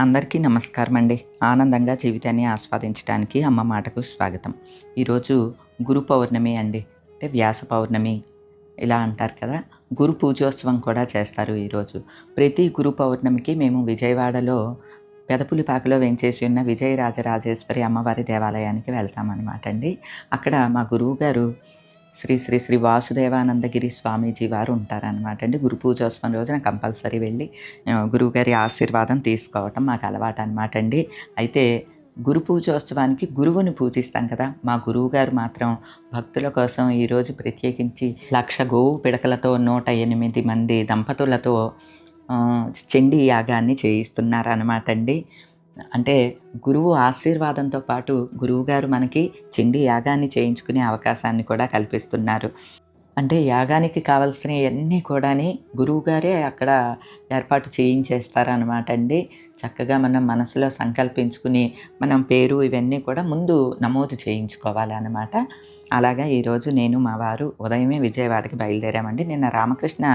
అందరికీ నమస్కారం అండి ఆనందంగా జీవితాన్ని ఆస్వాదించడానికి అమ్మ మాటకు స్వాగతం. ఈరోజు గురు పౌర్ణమి అండి. అంటే వ్యాస పౌర్ణమి ఇలా అంటారు కదా. గురు పూజోత్సవం కూడా చేస్తారు ఈరోజు. ప్రతి గురు పౌర్ణమికి మేము విజయవాడలో పెదపులిపాకలో వెంచేసి ఉన్న విజయరాజరాజేశ్వరి అమ్మవారి దేవాలయానికి వెళ్తామన్నమాట అండి. అక్కడ మా గురువు గారు శ్రీ శ్రీ శ్రీ వాసుదేవానందగిరి స్వామీజీ వారు ఉంటారనమాట అండి. గురు పూజోత్సవం రోజున కంపల్సరీ వెళ్ళి గురువుగారి ఆశీర్వాదం తీసుకోవటం మాకు అలవాటు అనమాట అండి. అయితే గురు పూజోత్సవానికి గురువుని పూజిస్తాం కదా మా గురువుగారు మాత్రం భక్తుల కోసం ఈరోజు ప్రత్యేకించి లక్ష గోవు పిడకలతో నూట ఎనిమిది మంది దంపతులతో చెండి చండీ యాగాన్ని చేయిస్తున్నారనమాట అండి. అంటే గురువు ఆశీర్వాదంతో పాటు గురువుగారు మనకి చిండి యాగాన్ని చేయించుకునే అవకాశాన్ని కూడా కల్పిస్తున్నారు. అంటే యాగానికి కావాల్సినవన్నీ కూడాని గురువుగారే అక్కడ ఏర్పాటు చేయించేస్తారనమాట అండి. చక్కగా మనం మనసులో సంకల్పించుకుని మనం పేరు ఇవన్నీ కూడా ముందు నమోదు చేయించుకోవాలన్నమాట. అలాగా ఈరోజు నేను మా వారు ఉదయమే విజయవాడకి బయలుదేరామండి. నిన్న రామకృష్ణ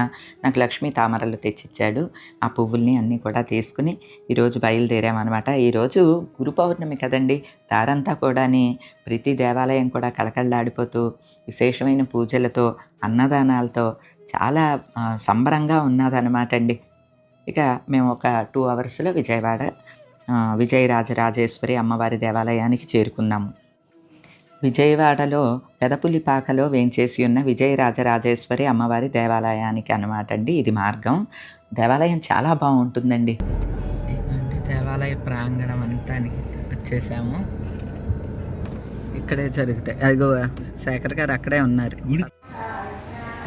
నాకు లక్ష్మీ తామరలు తెచ్చిచ్చాడు. ఆ పువ్వుల్ని అన్నీ కూడా తీసుకుని ఈరోజు బయలుదేరామన్నమాట. ఈరోజు గురు పౌర్ణమి కదండి. దారంతా కూడాని ప్రతి దేవాలయం కూడా కళకళలాడిపోతూ విశేషమైన పూజలతో అన్నదానాలతో చాలా సంబరంగా ఉన్నదన్నమాట అండి ఇక మేము ఒక టూ అవర్స్లో విజయవాడ విజయరాజరాజేశ్వరి అమ్మవారి దేవాలయానికి చేరుకున్నాము. విజయవాడలో పెదపులిపాకలో వేంచేసి ఉన్న విజయరాజరాజేశ్వరి అమ్మవారి దేవాలయానికి అనమాట అండి ఇది మార్గం. దేవాలయం చాలా బాగుంటుందండి. ఇదండి దేవాలయ ప్రాంగణం అంతా వచ్చేసాము. ఇక్కడే జరుగుతాయి అదిగో శేఖర్ గారు అక్కడే ఉన్నారు.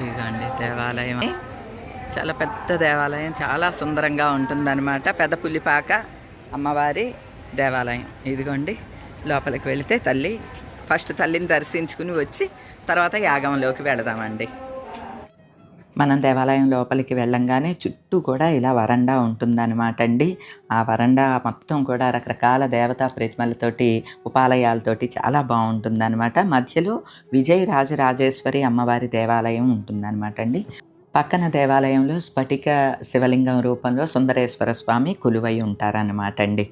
ఇదిగోండి దేవాలయం. చాలా పెద్ద దేవాలయం చాలా సుందరంగా ఉంటుందన్నమాట. పెద్ద పులిపాక అమ్మవారి దేవాలయం. ఇదిగోండి లోపలికి వెళితే తల్లి ఫస్ట్ తల్లిని దర్శించుకుని వచ్చి తర్వాత యాగంలోకి వెళదామండి. మనం దేవాలయం లోపలికి వెళ్ళంగానే చుట్టూ కూడా ఇలా వరండా ఉంటుందన్నమాట అండి. ఆ వరండా మొత్తం కూడా రకరకాల దేవతా ప్రతిమలతోటి ఉపాలయాలతోటి చాలా బాగుంటుందన్నమాట. మధ్యలో విజయ రాజరాజేశ్వరి అమ్మవారి దేవాలయం ఉంటుందన్నమాట అండి. పక్కన దేవాలయంలో స్ఫటిక శివలింగం రూపంలో సుందరేశ్వర స్వామి కొలువై ఉంటారన్నమాట అండి.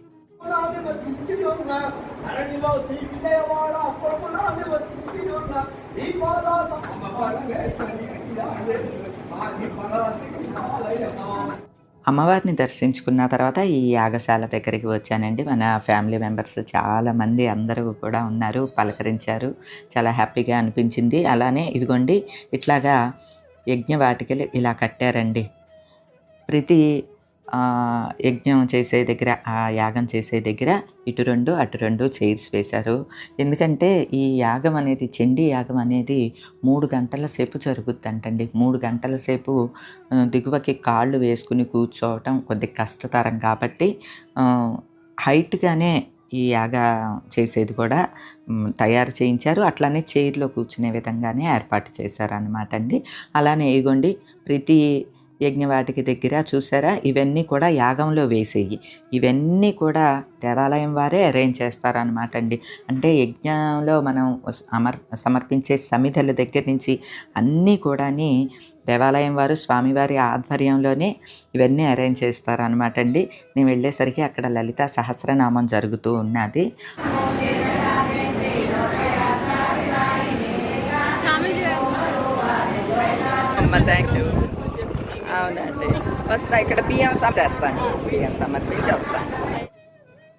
అమ్మవారిని దర్శించుకున్న తర్వాత ఈ యాగశాల దగ్గరికి వచ్చానండి. మన ఫ్యామిలీ మెంబర్స్ చాలా మంది అందరూ కూడా ఉన్నారు పలకరించారు. చాలా హ్యాపీగా అనిపించింది. అలానే ఇదిగోండి ఇట్లాగా యజ్ఞవాటికలు ఇలా కట్టారండి. ప్రతి యజ్ఞం చేసే దగ్గర ఆ యాగం చేసే దగ్గర ఇటు రెండు అటు రెండు చైర్స్ వేశారు. ఎందుకంటే ఈ యాగం అనేది చండీ యాగం అనేది మూడు గంటల సేపు జరుగుద్దంటండి. మూడు గంటల సేపు దిగువకి కాళ్ళు వేసుకుని కూర్చోవటం కొద్దిగా కష్టతరం కాబట్టి హైట్గానే ఈ యాగ చేసేది కూడా తయారు చేయించారు. అట్లానే చైర్లో కూర్చునే విధంగానే ఏర్పాటు చేశారనమాట అండి. అలానే ఇగోండి ప్రతి యజ్ఞవాటికి దగ్గర చూసారా? ఇవన్నీ కూడా యాగంలో వేసేయి. ఇవన్నీ కూడా దేవాలయం వారే అరేంజ్ చేస్తారనమాట అండి. అంటే యజ్ఞంలో మనం అమర్ సమర్పించే సమిధల దగ్గర నుంచి అన్నీ కూడాని దేవాలయం వారు స్వామివారి ఆధ్వర్యంలోనే ఇవన్నీ అరేంజ్ చేస్తారనమాట అండి. నేను వెళ్ళేసరికి అక్కడ లలిత సహస్రనామం జరుగుతూ ఉన్నది. థ్యాంక్ యూ వస్తా ఇక్కడ బియ్యం చేస్తాను. బియ్యం సమర్పించి వస్తాను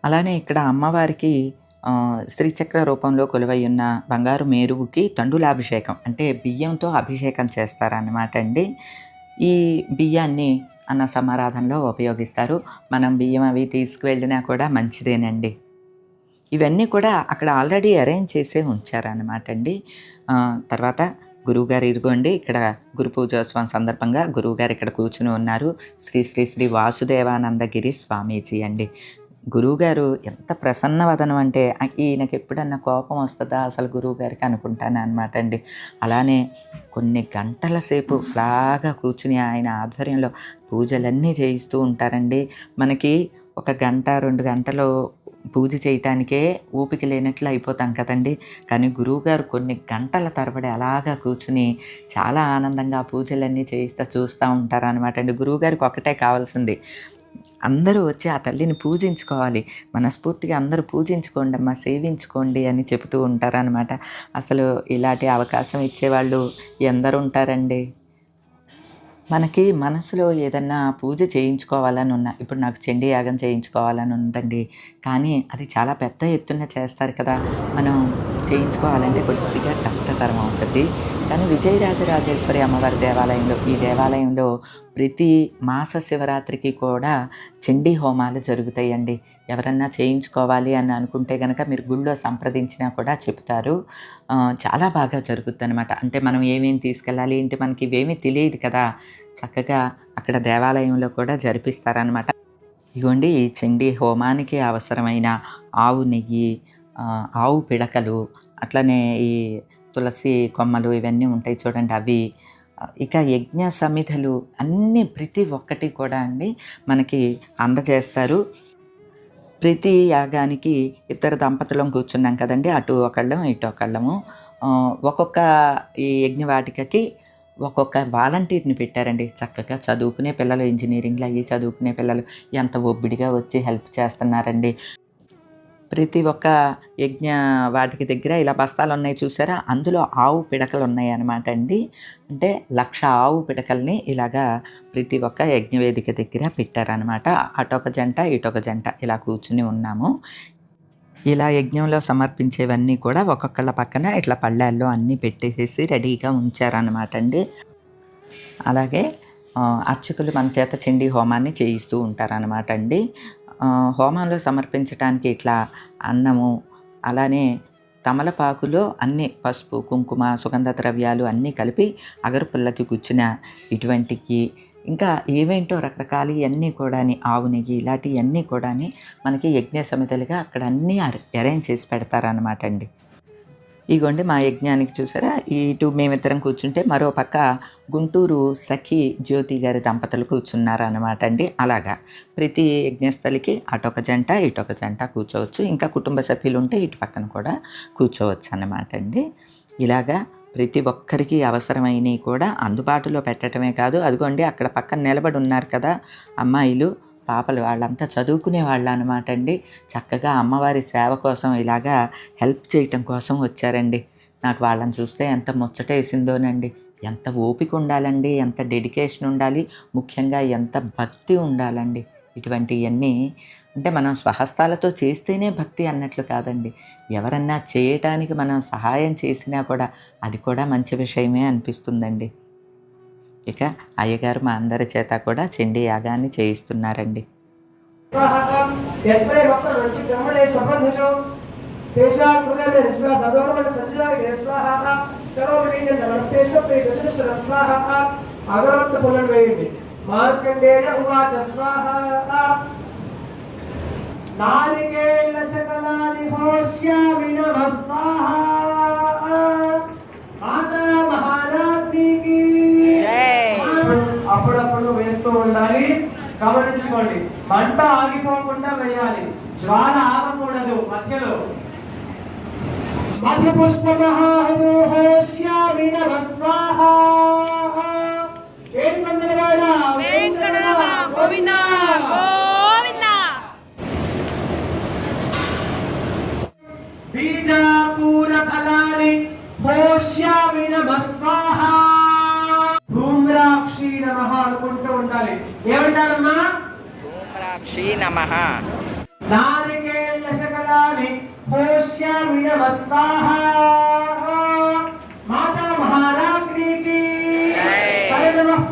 అలానే ఇక్కడ అమ్మవారికి స్త్రీచక్ర రూపంలో కొలువై ఉన్న బంగారు మేరువుకి తండులాభిషేకం అంటే బియ్యంతో అభిషేకం చేస్తారన్నమాట అండి. ఈ బియ్యాన్ని అన్న సమారాధనలో ఉపయోగిస్తారు. మనం బియ్యం అవి తీసుకువెళ్ళినా కూడా మంచిదేనండి. ఇవన్నీ కూడా అక్కడ ఆల్రెడీ అరేంజ్ చేసే ఉంచారన్నమాట అండి. తర్వాత గురువుగారు ఇదిగోండి ఇక్కడ గురు పూజోత్సవం సందర్భంగా గురువుగారు ఇక్కడ కూర్చుని ఉన్నారు. శ్రీ శ్రీ శ్రీ వాసుదేవానందగిరి స్వామీజీ అండి. గురువుగారు ఎంత ప్రసన్నవదనం అంటే ఈయనకి ఎప్పుడన్నా కోపం వస్తుందా? అసలు గురువుగారికి అనుకుంటాను అనమాట అండి. అలానే కొన్ని గంటల సేపు బాగా కూర్చుని ఆయన ఆధ్వర్యంలో పూజలన్నీ చేయిస్తూ ఉంటారండి. మనకి ఒక గంట రెండు గంటలు పూజ చేయటానికే ఊపిక లేనట్లు అయిపోతాం కదండి. కానీ గురువుగారు కొన్ని గంటల తరబడి అలాగా కూర్చుని చాలా ఆనందంగా పూజలన్నీ చేయిస్తూ చూస్తూ ఉంటారనమాట అండి. గురువుగారికి ఒకటే కావాల్సింది. అందరూ వచ్చి ఆ తల్లిని పూజించుకోవాలి. మనస్ఫూర్తిగా అందరూ పూజించుకోండి అమ్మా సేవించుకోండి అని చెబుతూ ఉంటారనమాట అసలు ఇలాంటి అవకాశం ఇచ్చేవాళ్ళు ఎందరు ఉంటారండి? మనకి మనసులో ఏదన్నా పూజ చేయించుకోవాలని ఉన్నా ఇప్పుడు నాకు చండీ యాగం చేయించుకోవాలని ఉందండి. కానీ అది చాలా పెద్ద ఎత్తున చేస్తారు కదా. మనం చేయించుకోవాలంటే కొద్దిగా కష్టతరం అవుతుంది. కానీ విజయరాజరాజేశ్వరి అమ్మవారి దేవాలయంలో ఈ దేవాలయంలో ప్రతి మాస శివరాత్రికి కూడా చండీ హోమాలు జరుగుతాయండి. ఎవరన్నా చేయించుకోవాలి అని అనుకుంటే కనుక మీరు గుళ్ళో సంప్రదించినా కూడా చెప్తారు చాలా బాగా జరుగుతుంది అనమాట అంటే మనం ఏమేమి తీసుకెళ్ళాలి ఏంటి మనకి ఇవేమీ తెలియదు కదా. చక్కగా అక్కడ దేవాలయంలో కూడా జరిపిస్తారనమాట ఇగోండి ఈ చండీ హోమానికి అవసరమైన ఆవు నెయ్యి ఆవు పిడకలు అట్లనే ఈ తులసి కొమ్మలు ఇవన్నీ ఉంటాయి చూడండి అవి. ఇక యజ్ఞ సమిధలు అన్నీ ప్రతి ఒక్కటి కూడా అండి మనకి అందజేస్తారు. ప్రతి యాగానికి ఇద్దరు దంపతులం కూర్చున్నాం కదండి అటు ఒకళ్ళం ఇటు ఒకళ్ళము ఒక్కొక్క ఈ యజ్ఞవాటికకి ఒక్కొక్క వాలంటీర్ని పెట్టారండి. చక్కగా చదువుకునే పిల్లలు ఇంజనీరింగ్లో అవి చదువుకునే పిల్లలు ఎంత ఒబ్బిడిగా వచ్చి హెల్ప్ చేస్తున్నారండి. ప్రతి ఒక్క యజ్ఞ వాటికి దగ్గర ఇలా బస్తాలు ఉన్నాయి చూసారా? అందులో ఆవు పిడకలు ఉన్నాయి అన్నమాట అండి. అంటే లక్ష ఆవు పిడకల్ని ఇలాగా ప్రతి ఒక్క యజ్ఞవేదిక దగ్గర పెట్టారనమాట అటొక జంట ఇటొక జంట ఇలా కూర్చుని ఉన్నాము. ఇలా యజ్ఞంలో సమర్పించేవన్నీ కూడా ఒక్కొక్కళ్ళ పక్కన ఇట్లా పళ్ళాల్లో అన్నీ పెట్టేసేసి రెడీగా ఉంచారనమాట అండి. అలాగే అర్చకులు మన చేత చండీ హోమాన్ని చేయిస్తూ ఉంటారనమాట అండి. హోమంలో సమర్పించడానికి ఇట్లా అన్నము అలానే తమలపాకులో అన్ని పసుపు కుంకుమ సుగంధ ద్రవ్యాలు అన్నీ కలిపి అగరపుల్లకి గుచ్చిన ఇటువంటికి ఇంకా ఏవేంటో రకరకాలు ఇవన్నీ కూడా ఆవు నెయ్యి ఇలాంటివన్నీ కూడా మనకి యజ్ఞ సమితలుగా అక్కడ అన్నీ అరేంజ్ చేసి పెడతారనమాట అండి. ఇగోండి మా యజ్ఞానికి చూసారా? ఇటు మేమిద్దరం కూర్చుంటే మరో పక్క గుంటూరు సఖి జ్యోతి గారి దంపతులు కూర్చున్నారు అనమాట అండి. అలాగా. ప్రతి యజ్ఞస్థలికి అటొక జంట ఇటొక జంట కూర్చోవచ్చు. ఇంకా కుటుంబ సభ్యులు ఉంటే ఇటు పక్కన కూడా కూర్చోవచ్చు అన్నమాట అండి. ఇలాగా ప్రతి ఒక్కరికి అవసరమైనవి కూడా అందుబాటులో పెట్టడమే కాదు. అదిగోండి అక్కడ పక్కన నిలబడి ఉన్నారు కదా అమ్మాయిలు. పాపలు వాళ్ళంతా చదువుకునే వాళ్ళు అనమాట అండి. చక్కగా అమ్మవారి సేవ కోసం ఇలాగా హెల్ప్ చేయటం కోసం వచ్చారండి. నాకు వాళ్ళని చూస్తే ఎంత ముచ్చట వేసిందోనండి ఎంత ఓపిక ఉండాలండి ఎంత డెడికేషన్ ఉండాలి ముఖ్యంగా ఎంత భక్తి ఉండాలండి. ఇటువంటివన్నీ అంటే మనం స్వహస్తాలతో చేస్తేనే భక్తి అన్నట్లు కాదండి. ఎవరన్నా చేయటానికి మనం సహాయం చేసినా కూడా అది కూడా మంచి విషయమే అనిపిస్తుందండి. ఇక అయ్యగారు మా అందరి చేత కూడా చెండి యాగాన్ని చేయిస్తున్నారండి. మార్కండేయ గమనించుకోండి మంట ఆగిపోకుండా వేయాలి. జ్వాల ఆగకూడదు మధ్యలో. మధు పుష్ప మహాహోష్యామి నమ స్వాహ ఏడుకొండలవాడ వెంకటరమణ గోవింద గోవింద. బీజాపూర ఫలాని హోష్యామి నమ స్వాహ ధూమ్రాక్షి నమ అనుకుంటూ ఉండాలి. ఏమంటారమ్మా? ధూమ్రాక్షి నమ నారికేళ శకలాని హోష్యామి నమ స్వాహ మాతా మహారాజ్ఞికి జై. హరి నమః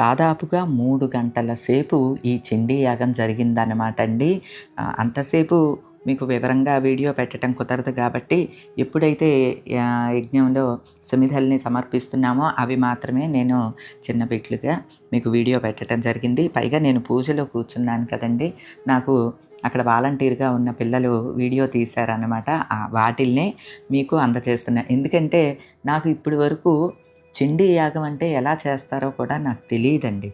దాదాపుగా మూడు గంటల సేపు ఈ చండీ యాగం జరిగిందనమాట అండి. అంతసేపు మీకు వివరంగా వీడియో పెట్టడం కుదరదు కాబట్టి ఎప్పుడైతే యజ్ఞంలో సమిధల్ని సమర్పిస్తున్నామో అవి మాత్రమే నేను చిన్న బిట్లుగా మీకు వీడియో పెట్టడం జరిగింది. పైగా నేను పూజలో కూర్చున్నాను కదండి. నాకు అక్కడ వాలంటీర్గా ఉన్న పిల్లలు వీడియో తీశారనమాట ఆ వాటిల్నే మీకు అందజేస్తున్నా. ఎందుకంటే నాకు ఇప్పటి వరకు చండీ యాగం అంటే ఎలా చేస్తారో కూడా నాకు తెలియదండి.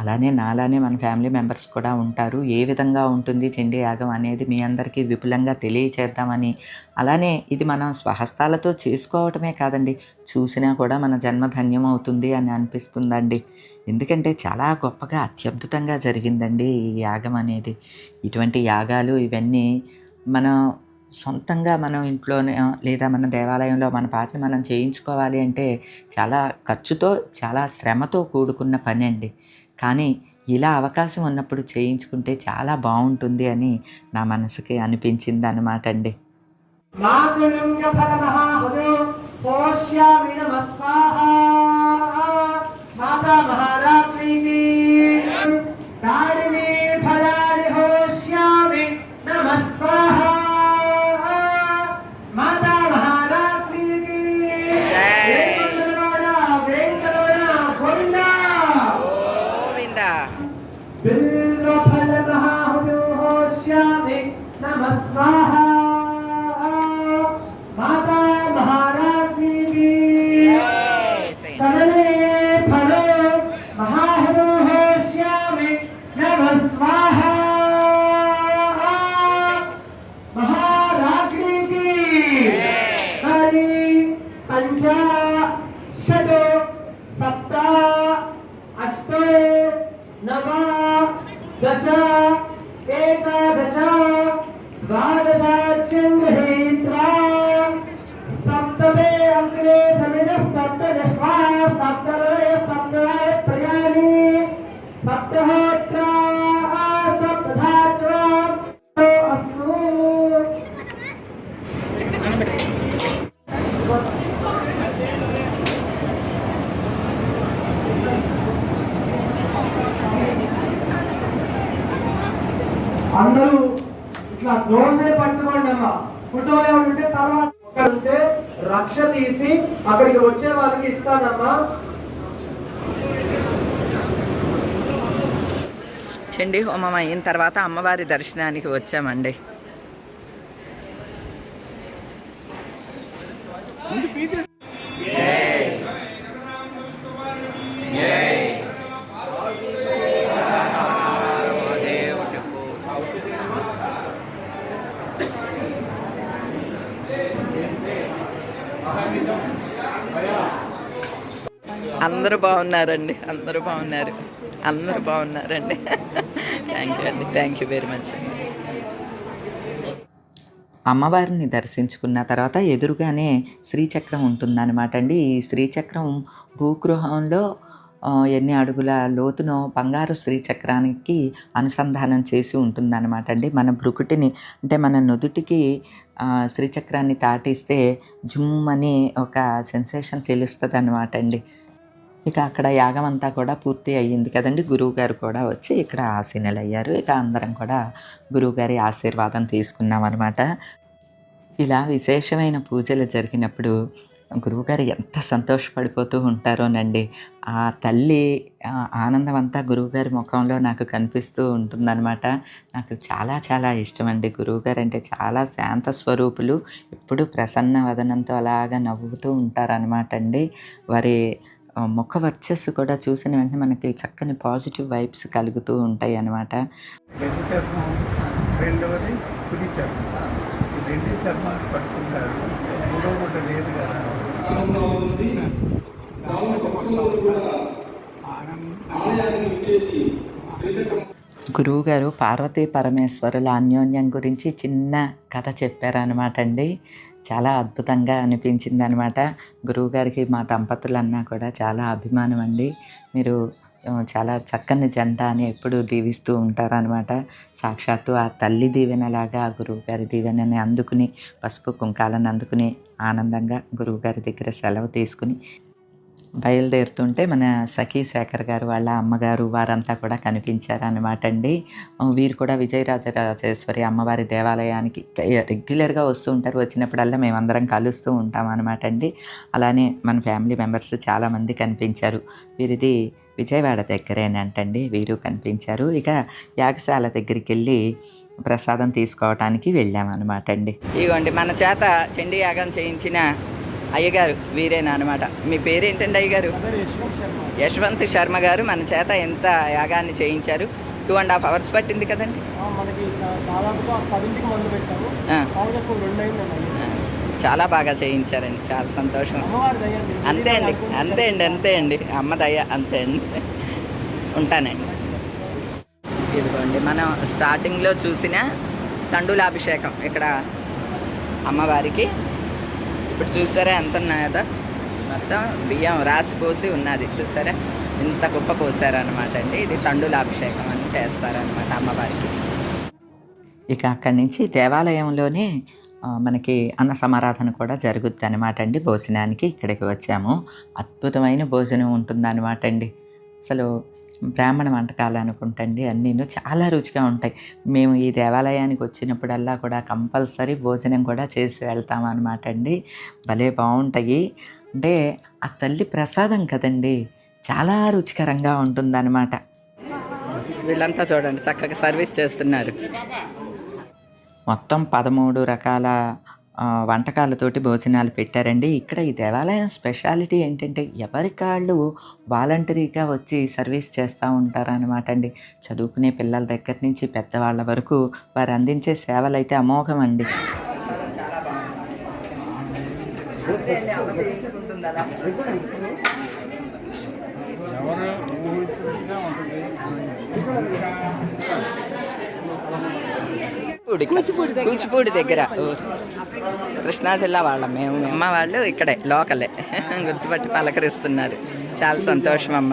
అలానే నాలానే మన ఫ్యామిలీ మెంబర్స్ కూడా ఉంటారు. ఏ విధంగా ఉంటుంది చండీ యాగం అనేది మీ అందరికీ విపులంగా తెలియచేద్దామని. అలానే ఇది మనం స్వహస్తాలతో చేసుకోవటమే కాదండి. చూసినా కూడా మన జన్మధన్యం అవుతుంది అని అనిపిస్తుందండి. ఎందుకంటే చాలా గొప్పగా అత్యద్భుతంగా జరిగిందండి ఈ యాగం అనేది. ఇటువంటి యాగాలు ఇవన్నీ మనం సొంతంగా మనం ఇంట్లోనే లేదా మన దేవాలయంలో మన పాటని మనం చేయించుకోవాలి అంటే చాలా ఖర్చుతో చాలా శ్రమతో కూడుకున్న పని అండి. కానీ ఇలా అవకాశం ఉన్నప్పుడు చేయించుకుంటే చాలా బాగుంటుంది అని నా మనసుకి అనిపించింది అనమాట అండి మాతా మహారాత్రికి అక్కడికి వచ్చే వాళ్ళకి ఇస్తానమ్మా. చండీ హోమం అయిన తర్వాత అమ్మవారి దర్శనానికి వచ్చామండి. అందరూ బాగున్నారండి. అందరూ బాగున్నారు. అందరూ బాగున్నారండి. థ్యాంక్ యూ అండి. థ్యాంక్ యూ వెరీ మచ్ అండి అమ్మవారిని దర్శించుకున్న తర్వాత ఎదురుగానే శ్రీచక్రం ఉంటుందన్నమాట అండి. ఈ శ్రీచక్రం భూగృహంలో ఎన్ని అడుగుల లోతునో బంగారు శ్రీచక్రానికి అనుసంధానం చేసి ఉంటుందన్నమాట అండి. మన భృకుటిని అంటే మన నుదుటికి శ్రీచక్రాన్ని తాటిస్తే జుమ్ అని ఒక సెన్సేషన్ తెలుస్తుంది అనమాట అండి. ఇక అక్కడ యాగం అంతా కూడా పూర్తి అయ్యింది కదండి. గురువు గారు కూడా వచ్చి ఇక్కడ ఆసీనులు అయ్యారు ఇక అందరం కూడా గురువుగారి ఆశీర్వాదం తీసుకున్నాం అనమాట ఇలా విశేషమైన పూజలు జరిగినప్పుడు గురువుగారు ఎంత సంతోషపడిపోతూ ఉంటారోనండి. ఆ తల్లి ఆనందం అంతా గురువుగారి ముఖంలో నాకు కనిపిస్తూ ఉంటుందన్నమాట. నాకు చాలా చాలా ఇష్టం అండి గురువుగారు అంటే చాలా శాంత స్వరూపులు. ఎప్పుడు ప్రసన్న వదనంతో అలాగా నవ్వుతూ ఉంటారనమాట అండి. వారి ముఖ వర్చస్సు కూడా చూసిన వెంటనే మనకి చక్కని పాజిటివ్ వైబ్స్ కలుగుతూ ఉంటాయి అన్నమాట. రెండవది కుడి చర్మం. రెండు చర్మాలు పట్టుకుంటారు మూడో ఒకటి లేదు కదా. గురువుగారు పార్వతీ పరమేశ్వరుల అన్యోన్యం గురించి చిన్న కథ చెప్పారనమాట అండి. చాలా అద్భుతంగా అనిపించింది అనమాట గురువుగారికి మా దంపతులన్నా కూడా చాలా అభిమానం అండి మీరు చాలా చక్కని జంట అని ఎప్పుడు దీవిస్తూ ఉంటారనమాట. సాక్షాత్తు ఆ తల్లి దీవెనలాగా ఆ గురువుగారి దీవెనని అందుకుని పసుపు కుంకాలను అందుకుని ఆనందంగా గురువుగారి దగ్గర సెలవు తీసుకుని బయలుదేరుతుంటే మన సఖీ శేఖర్ గారు వాళ్ళ అమ్మగారు వారంతా కూడా కనిపించారు అనమాట అండి వీరు కూడా విజయరాజరాజేశ్వరి అమ్మవారి దేవాలయానికి రెగ్యులర్గా వస్తూ ఉంటారు. వచ్చినప్పుడల్లా మేమందరం కలుస్తూ ఉంటాం అనమాట అండి. అలానే మన ఫ్యామిలీ మెంబర్స్ చాలామంది కనిపించారు. వీరిది విజయవాడ దగ్గరేనంటండి. వీరు కనిపించారు. ఇక యాగశాల దగ్గరికి వెళ్ళి ప్రసాదం తీసుకోవటానికి వెళ్ళామన్నమాట అండి. ఇదిగోండి మన చేత చండీ యాగం చేయించిన అయ్యగారు వీరేనా అనమాట మీ పేరేంటండి అయ్యగారు? యశ్వంత్ శర్మ. గారు మన చేత ఎంత యాగాన్ని చేయించారు? టూ అండ్ హాఫ్ అవర్స్ పట్టింది కదండి. చాలా బాగా చేయించారండి చాలా సంతోషం. అంతే అండి అంతే అండి అంతే అండి. అమ్మ దయ అంతే అండి. ఉంటానండి. ఇదిగోండి మనం స్టార్టింగ్లో చూసిన తండులాభిషేకం ఇక్కడ అమ్మవారికి. ఇప్పుడు చూసారా ఎంత ఉన్నాయో మొత్తం బియ్యం రాసి పోసి ఉన్నది. చూసారా? ఇంత కుప్ప పోసారనమాట అండి. ఇది తండులాభిషేకం అని చేస్తారనమాట అమ్మవారికి. ఇక అక్కడి నుంచి దేవాలయంలోనే మనకి అన్న సమారాధన కూడా జరుగుద్ది అనమాట అండి. భోజనానికి ఇక్కడికి వచ్చాము. అద్భుతమైన భోజనం ఉంటుందన్నమాట అండి. అసలు బ్రాహ్మణ వంటకాలు అనుకుంటండి అన్నీను చాలా రుచిగా ఉంటాయి. మేము ఈ దేవాలయానికి వచ్చినప్పుడల్లా కూడా కంపల్సరీ భోజనం కూడా చేసి వెళ్తాం అనమాట అండి. భలే బాగుంటాయి. అంటే ఆ తల్లి ప్రసాదం కదండి చాలా రుచికరంగా ఉంటుందన్నమాట. వీళ్ళంతా చూడండి చక్కగా సర్వీస్ చేస్తున్నారు. మొత్తం పదమూడు రకాల వంటకాలతోటి భోజనాలు పెట్టారండి. ఇక్కడ ఈ దేవాలయం స్పెషాలిటీ ఏంటంటే ఎవరికాళ్ళు వాలంటరీగా వచ్చి సర్వీస్ చేస్తూ ఉంటారనమాట అండి. చదువుకునే పిల్లల దగ్గర నుంచి పెద్దవాళ్ళ వరకు వారు అందించే సేవలు అయితే అమోఘం అండి. ఎవరు కూచిపూడి కూచిపూడి దగ్గర. కృష్ణా జిల్లా వాళ్ళం మేము. అమ్మ వాళ్ళు ఇక్కడే లోకలే. గుర్తుపట్టి పలకరిస్తున్నారు. చాలా సంతోషం అమ్మ.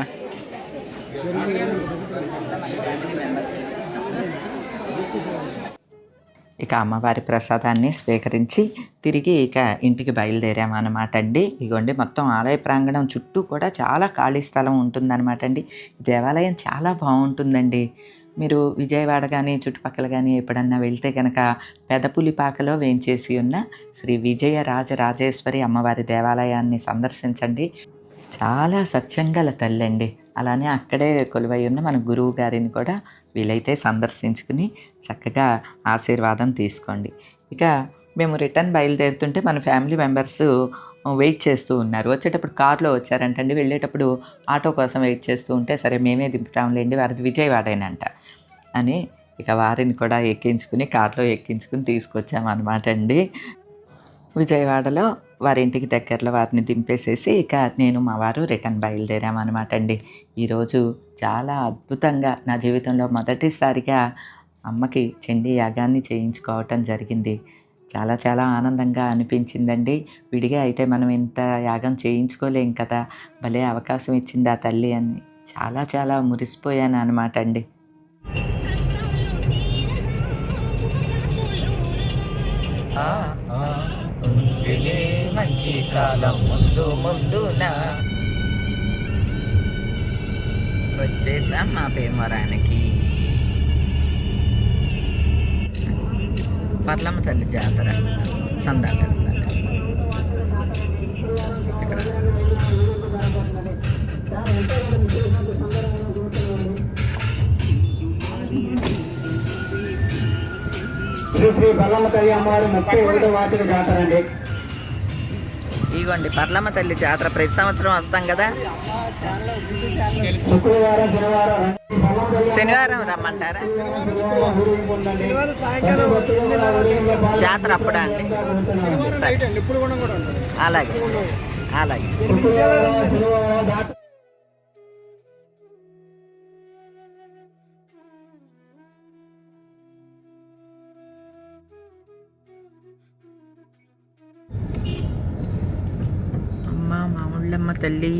ఇక అమ్మవారి ప్రసాదాన్ని స్వీకరించి తిరిగి ఇక ఇంటికి బయలుదేరామన్నమాట అండి. ఇగోండి మొత్తం ఆలయ ప్రాంగణం చుట్టూ కూడా చాలా ఖాళీ స్థలం ఉంటుందన్నమాట అండి. దేవాలయం చాలా బాగుంటుందండి. మీరు విజయవాడ కానీ చుట్టుపక్కల కానీ ఎప్పుడన్నా వెళ్తే కనుక పెదపులిపాకలో వేంచేసి ఉన్న శ్రీ విజయ రాజరాజేశ్వరి అమ్మవారి దేవాలయాన్ని సందర్శించండి. చాలా సత్యంగల తల్లి అండి అలానే అక్కడే కొలువై ఉన్న మన గురువు గారిని కూడా వీలైతే సందర్శించుకుని చక్కగా ఆశీర్వాదం తీసుకోండి. ఇక మేము రిటర్న్ బయలుదేరుతుంటే మన ఫ్యామిలీ మెంబర్స్ వెయిట్ చేస్తూ ఉన్నారు. వచ్చేటప్పుడు కార్లో వచ్చారంటండి. వెళ్ళేటప్పుడు ఆటో కోసం వెయిట్ చేస్తూ ఉంటే సరే మేమే దింపుతాంలేండి వారిది విజయవాడేనంట అని ఇక వారిని కూడా ఎక్కించుకుని కార్లో ఎక్కించుకుని తీసుకొచ్చామన్నమాట అండి. విజయవాడలో వారి ఇంటికి దగ్గరలో వారిని దింపేసేసి ఇక నేను మా వారు రిటర్న్ బయలుదేరామన్నమాట అండి. ఈరోజు చాలా అద్భుతంగా నా జీవితంలో మొదటిసారిగా అమ్మకి చండీ యాగాన్ని చేయించుకోవటం జరిగింది. చాలా చాలా ఆనందంగా అనిపించిందండి. విడిగా అయితే మనం ఇంత యాగం చేయించుకోలేం కదా. భలే అవకాశం ఇచ్చింది ఆ తల్లి అని. చాలా చాలా మురిసిపోయాను అనమాట అండి. మంచి కాలం. ముందు ముందున? వచ్చేసాం మా పేమరానికి పర్లమ్మ తల్లి జాతర. చందా ఇక్కడ. శ్రీ శ్రీ బల్లమ్మ తల్లి అమ్మవారి ముప్పై ఒకటో వార్షిక జాతర అండి. ఇగోండి పర్లమ్మ తల్లి జాతర ప్రతి సంవత్సరం వస్తాం కదా. శుక్రవారం శనివారం శనివారం రమ్మంటారా? జాతర అప్పుడా అండి? అలాగే. అలాగే. అమ్మ మా ఊళ్ళమ్మ తల్లి.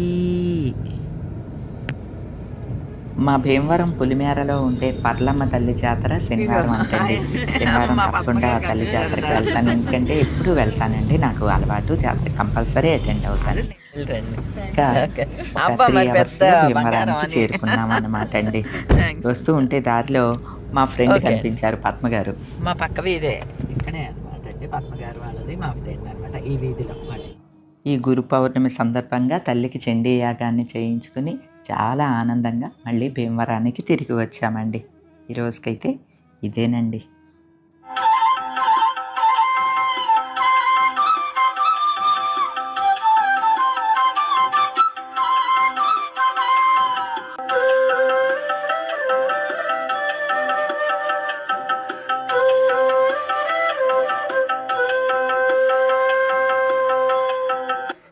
మా భీమవరం పులిమేరలో ఉండే పర్లమ్మ తల్లి జాతర శనివారం అంటండి. శనివారం తప్పకుండా ఆ తల్లి జాతర. జాతరకి వెళ్తాను. ఎందుకంటే ఎప్పుడు వెళ్తానండి. నాకు అలవాటు జాతర కంపల్సరీ అటెండ్ అవుతాను. ఇంకా త్రీ అవర్స్ భీమవరానికి. చేరుకున్నాం అన్నమాట అండి. వస్తూ ఉంటే దారిలో మా ఫ్రెండ్. కనిపించారు పద్మ గారు. మా పక్క వీధే ఇక్కడే అనమాట అండి. పద్మగారు వాళ్ళది మా ఫ్రెండ్ అనమాట ఈ వీధిలో. ఈ గురు పౌర్ణమి సందర్భంగా తల్లికి చండీ యాగాన్ని చేయించుకుని చాలా ఆనందంగా మళ్ళీ భీమవరానికి తిరిగి వచ్చామండి. ఈ రోజుకైతే ఇదేనండి.